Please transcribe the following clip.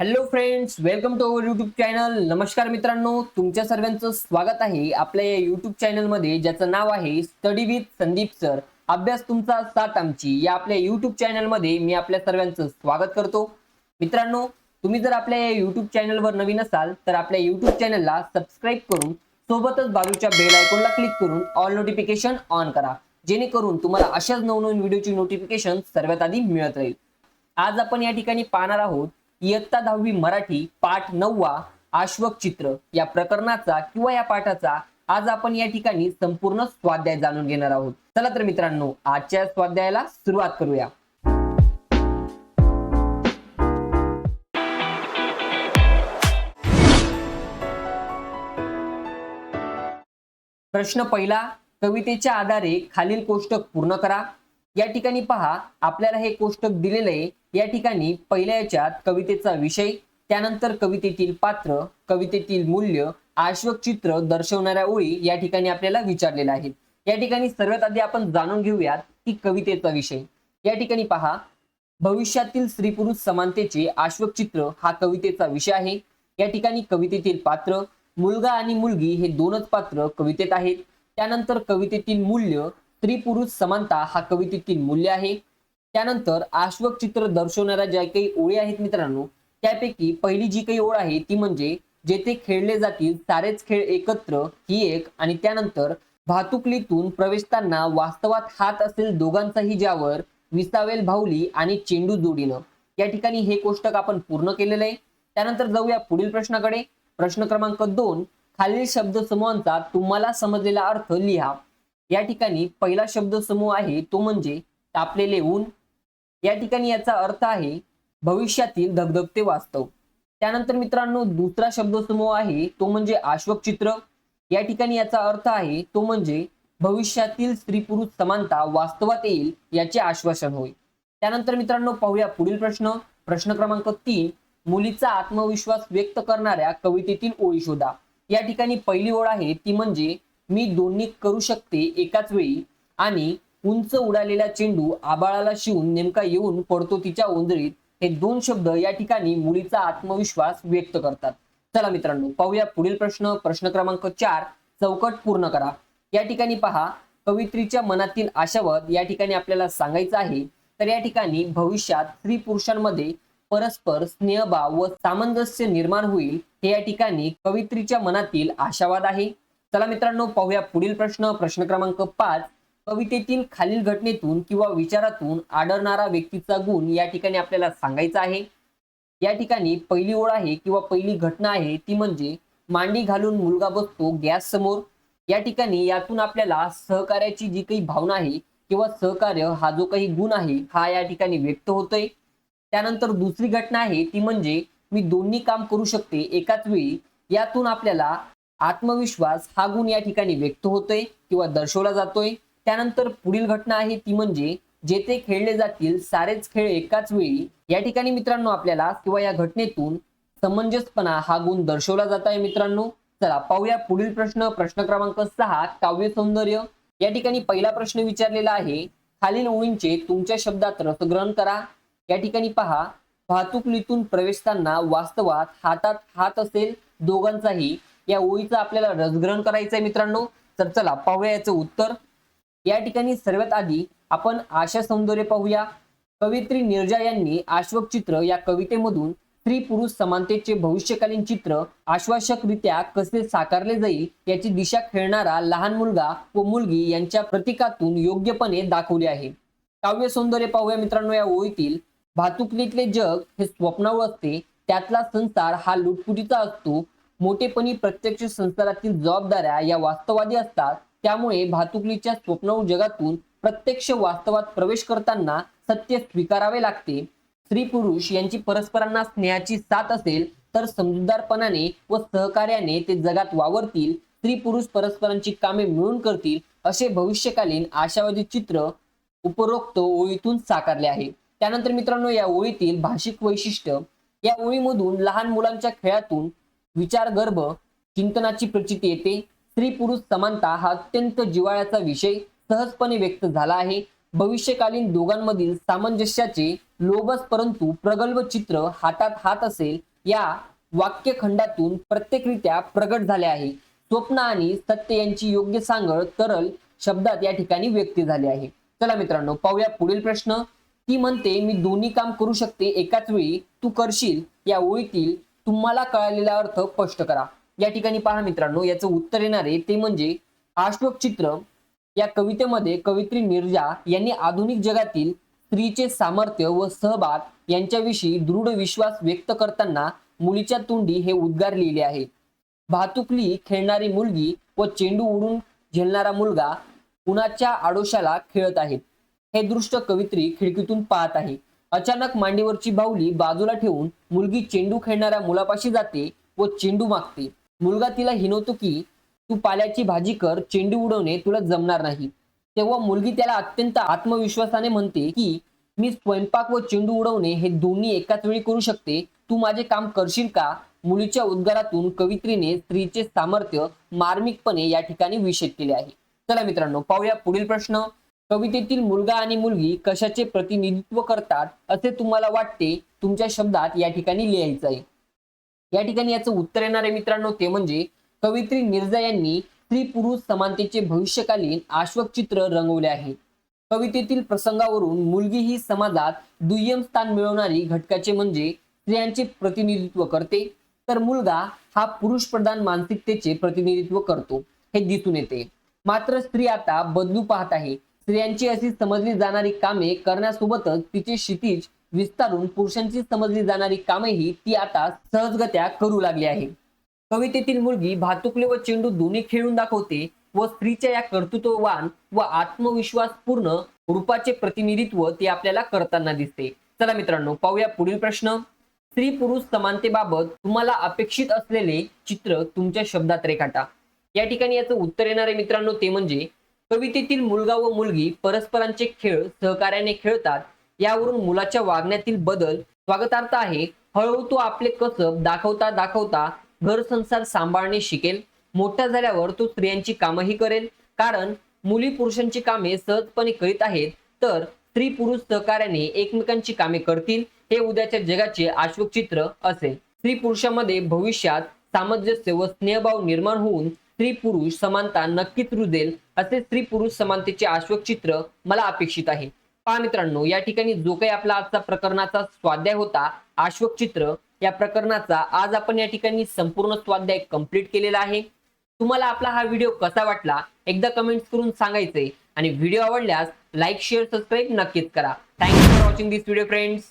Hello friends welcome to our YouTube channel नमस्कार मित्रांनो. तुमच्या सर्वांचं स्वागत आहे आपल्या या युट्यूब चॅनलमध्ये ज्याचं नाव आहे स्टडी विथ संदीप सर अभ्यास तुमचा साथ आमची. या आपल्या युट्यूब चॅनलमध्ये मी आपल्या सर्वांचं स्वागत करतो. मित्रांनो तुम्ही जर आपल्या या युट्यूब चॅनलवर नवीन असाल तर आपल्या युट्यूब चॅनलला सबस्क्राईब करून सोबतच बाजूच्या बेल आयकॉनला क्लिक करून ऑल नोटिफिकेशन ऑन करा. जेणेकरून तुम्हाला अशाच नवनवीन व्हिडिओची नोटिफिकेशन सर्वात आधी मिळत राहील. आज आपण या ठिकाणी पाहणार आहोत इयत्ता दहावी मराठी पाठ नववा आश्वक चित्र या प्रकरणाचा किंवा या पाठाचा आज आपण या ठिकाणी संपूर्ण स्वाध्याय जाणून घेणार आहोत. चला तर मित्रांनो आजच्या स्वाध्यायाला सुरुवात करूया. प्रश्न पहिला कवितेच्या आधारे खालील कोष्टक पूर्ण करा. या ठिकाणी पहा आपल्याला हे कोष्टक दिलेलं आहे. या ठिकाणी पहिल्या याच्यात कवितेचा विषय त्यानंतर कवितेतील पात्र कवितेतील मूल्य आश्वक चित्र दर्शवणाऱ्या ओळी या ठिकाणी आपल्याला विचारलेल्या आहेत. या ठिकाणी सर्वात आधी आपण जाणून घेऊयात की कवितेचा विषय. या ठिकाणी पहा भविष्यातील स्त्री पुरुष समानतेचे आश्वक चित्र हा कवितेचा विषय आहे. या ठिकाणी कवितेतील पात्र मुलगा आणि मुलगी हे दोनच पात्र कवितेत आहेत. त्यानंतर कवितेतील मूल्य स्त्री पुरुष समानता हा कवितेतील मूल्य आहे. त्यानंतर आश्वक चित्र दर्शवणाऱ्या ज्या काही ओळी आहेत मित्रांनो त्यापैकी पहिली जी काही ओळ आहे ती म्हणजे जेथे खेळले जातील सारेच खेळ एकत्र ही एक आणि त्यानंतर भातुकलीतून प्रवेशताना वास्तवात हात असेल दोघांचाही ज्यावर विसावेल भाऊली आणि चेंडू जोडीनं. या ठिकाणी हे कोष्टक आपण पूर्ण केलेलं आहे. त्यानंतर जाऊया पुढील प्रश्नाकडे. प्रश्न क्रमांक दोन खालील शब्द समूहांचा तुम्हाला समजलेला अर्थ लिहा. या ठिकाणी पहिला शब्द समूह आहे तो म्हणजे तापलेले ऊन. या ठिकाणी याचा अर्थ आहे भविष्यातील धगधगते वास्तव. त्यानंतर मित्रांनो दुसरा शब्द समूह आहे तो म्हणजे आश्वक चित्र या ठिकाणी याचा अर्थ आहे तो म्हणजे भविष्यातील स्त्री पुरुष समानता वास्तवात येईल याचे आश्वासन होय. त्यानंतर मित्रांनो पाहूया पुढील प्रश्न. प्रश्न क्रमांक तीन मुलीचा आत्मविश्वास व्यक्त करणाऱ्या कवितेतील ओळी शोधा. या ठिकाणी पहिली ओळ आहे ती म्हणजे मी दोन्ही करू शकते एकाच वेळी. आणि उंच उडालेला चेंडू आबाळाला शिवून नेमका येऊन पडतो तिच्या ओंजळीत. हे दोन शब्द या ठिकाणी मुलीचा आत्मविश्वास व्यक्त करतात. चला मित्रांनो पाहूया पुढील प्रश्न. प्रश्न क्रमांक चार चौकट पूर्ण करा. या ठिकाणी पहा कवित्रीच्या मनातील आशावाद या ठिकाणी आपल्याला सांगायचं आहे. तर या ठिकाणी भविष्यात स्त्री पुरुषांमध्ये परस्पर स्नेहभाव व सामंजस्य निर्माण होईल. हे या ठिकाणी कवित्रीच्या मनातील आशावाद आहे. चला मित्रांनो पाहूया पुढील प्रश्न. प्रश्न क्रमांक पाच. कवितेतील खालील घटनेतून किंवा विचारातून आढळणारा व्यक्तीचा गुण या ठिकाणी आपल्याला सांगायचा आहे. या ठिकाणी पहिली ओळ आहे किंवा पहिली घटना आहे ती म्हणजे मांडी घालून मुलगा बसतो गॅस समोर. या ठिकाणी यातून आपल्याला सहकार्याची जी काही भावना आहे किंवा सहकार्य हा जो काही गुण आहे हा या ठिकाणी व्यक्त होतोय. त्यानंतर दुसरी घटना आहे ती म्हणजे मी दोन्ही काम करू शकते एकाच वेळी. यातून आपल्याला आत्मविश्वास हा गुण या ठिकाणी व्यक्त होतोय किंवा दर्शवला जातोय. त्यानंतर पुढील घटना आहे ती म्हणजे जेथे खेळले जातील सारेच खेळ एकाच वेळी. या ठिकाणी मित्रांनो आपल्याला किंवा या घटनेतून समंजसपणा हा गुण दर्शवला जात आहे मित्रांनो. चला पाहूया पुढील प्रश्न. प्रश्न क्रमांक सहा काव्य सौंदर्य. या ठिकाणी पहिला प्रश्न विचारलेला आहे. खालील ओळींचे तुमच्या शब्दात रसग्रहण करा. या ठिकाणी पहा वाहतुकीतून प्रवेशताना वास्तवात हातात हात असेल दोघांचाही या ओळीचं आपल्याला रसग्रहण करायचं आहे मित्रांनो. तर चला पाहूया याचं उत्तर. या ठिकाणी सर्वात आधी आपण आशा सौंदर्य पाहूया. कवित्री निर्जा यांनी आश्वक चित्र या कवितेमधून स्त्री पुरुष समानतेचे भविष्यकालीन चित्र आश्वासकरित्या कसे साकारले जाईल याची दिशा खेळणारा लहान मुलगा व मुलगी यांच्या प्रतीकातून योग्यपणे दाखवले आहे. काव्य सौंदर्य पाहूया मित्रांनो या ओळीतील. भातुकलीतले जग हे स्वप्नावळ असते. त्यातला संसार हा लुटपुटीचा असतो. मोठेपणी प्रत्यक्ष संसारातील जबाबदाऱ्या या वास्तवादी असतात. त्यामुळे भातुकलीच्या स्वप्नावळ जगातून प्रत्यक्ष वास्तवात प्रवेश करताना सत्य स्वीकारावे लागते. स्त्री पुरुष यांची परस्परांना स्नेहाची साथ असेल तर समजूतदारपणाने व सहकार्याने ते जगात वावरतील. स्त्री पुरुष परस्परांची कामे मिळून करतील असे भविष्यकालीन आशावादी चित्र उपरोक्त ओळीतून साकारले आहे. त्यानंतर मित्रांनो या ओळीतील भाषिक वैशिष्ट्य. या ओळीमधून लहान मुलांच्या खेळातून विचार गर्भ चिंतनाची प्रचिती येते. स्त्री पुरुष समानता हा अत्यंत जिव्हाळ्याचा विषय सहजपणे व्यक्त झाला आहे. भविष्यकालीन दोघांमधील सामंजस्याचे लोभस परंतु प्रगल्भ चित्र हातात हात असेल या वाक्यखंडातून प्रत्येकरित्या प्रगट झाले आहे. स्वप्न आणि सत्य यांची योग्य सांगड तरल शब्दात या ठिकाणी व्यक्त झाली आहे. चला मित्रांनो पाहूया पुढील प्रश्न. ती म्हणते मी दोन्ही काम करू शकते एकाच वेळी तू करशील या ओळीतील तुम्हाला कळालेला अर्थ स्पष्ट करा. या ठिकाणी पहा मित्रांनो याचं उत्तर येणारे ते म्हणजे आश्वक चित्र या कवितेमध्ये कवित्री मिर्जा यांनी आधुनिक जगातील स्त्रीचे सामर्थ्य व सहभाग यांच्याविषयी दृढ विश्वास व्यक्त करताना मुलीच्या तोंडी हे उद्गार लिहिले आहे. भातुकली खेळणारी मुलगी व चेंडू उडून झेलणारा मुलगा उन्हाच्या आडोशाला खेळत आहेत हे दृष्ट कवित्री खिडकीतून पाहत आहे. अचानक मांडीवरची बाहुली बाजूला ठेवून मुलगी चेंडू खेळणाऱ्या मुलापाशी जाते व चेंडू मागते. मुलगा तिला हिनवतो की तू पाल्याची भाजी कर चेंडू उडवणे तुला जमणार नाही. तेव्हा मुलगी त्याला अत्यंत आत्मविश्वासाने म्हणते की मी स्वयंपाक व चेंडू उडवणे हे दोन्ही एकाच वेळी करू शकते. तू माझे काम करशील का? मुलीच्या उद्गारातून कवित्रीने स्त्रीचे सामर्थ्य मार्मिकपणे या ठिकाणी विषेद केले आहे. चला मित्रांनो पाहूया पुढील प्रश्न. कवितेतील मुलगा आणि मुलगी कशाचे प्रतिनिधित्व करतात असे तुम्हाला वाटते तुमच्या शब्दात या ठिकाणी लिहायचं आहे. या ठिकाणी याचं उत्तर येणार आहे मित्रांनो ते म्हणजे कवित्री मिर्झा यांनी स्त्री पुरुष समानतेचे भविष्यकालीन आश्वक चित्र रंगवले आहे. कवितेतील प्रसंगावरून मुलगी ही समाजात दुय्यम स्थान मिळवणारी घटकाचे म्हणजे स्त्रियांचे प्रतिनिधित्व करते तर मुलगा हा पुरुष प्रधान मानसिकतेचे प्रतिनिधित्व करतो हे दिसून येते. मात्र स्त्री आता बदलू पाहत आहे. स्त्रियांची अशी समजली जाणारी कामे करण्यासोबतच तिचे क्षितिज विस्तारून पुरुषांची समजली जाणारी कामेही ती आता सहजगत्या करू लागली आहे. कवितेतील मुलगी भातुकले व चेंडू दोन्ही खेळून दाखवते व स्त्रीच्या या कर्तृत्ववान व आत्मविश्वासपूर्ण रूपाचे प्रतिनिधित्व ते आपल्याला करताना दिसते. चला मित्रांनो पाहूया पुढील प्रश्न. स्त्री पुरुष समानतेबाबत तुम्हाला अपेक्षित असलेले चित्र तुमच्या शब्दात रेखाटा. या ठिकाणी याचं उत्तर येणार आहे मित्रांनो ते म्हणजे कवितेतील मुलगा व मुलगी परस्परांचे खेळ सहकार्याने खेळतात यावरून मुलाच्या वागण्यातील बदल स्वागतार्थ आहे. हळूहळू तो आपले कसब दाखवता दाखवता घर संसार सांभाळणे शिकेल. मोठा झाल्यावर तो स्त्रियांची कामही करेल. कारण मुली पुरुषांची कामे सहजपणे करीत आहेत तर स्त्री पुरुष सहकार्याने एकमेकांची कामे करतील हे उद्याच्या जगाचे आश्वक चित्र असेल. स्त्री पुरुषामध्ये भविष्यात सामंजस्य व स्नेहभाव निर्माण होऊन स्त्री पुरुष समानता नक्कीच रुजेल असे स्त्री पुरुष समानतेचे आश्वक चित्र मला अपेक्षित आहे. पहा मित्रांनो या ठिकाणी जो काही आपला आजचा प्रकरणाचा स्वाध्याय होता आश्वक चित्र या प्रकरणाचा आज आपण या ठिकाणी संपूर्ण स्वाध्याय कंप्लीट केलेला आहे. तुम्हाला आपला हा व्हिडिओ कसा वाटला एकदा कमेंट्स करून सांगायचे आणि व्हिडिओ आवडल्यास लाईक शेअर सबस्क्राईब नक्कीच करा. Thank you for watching this video friends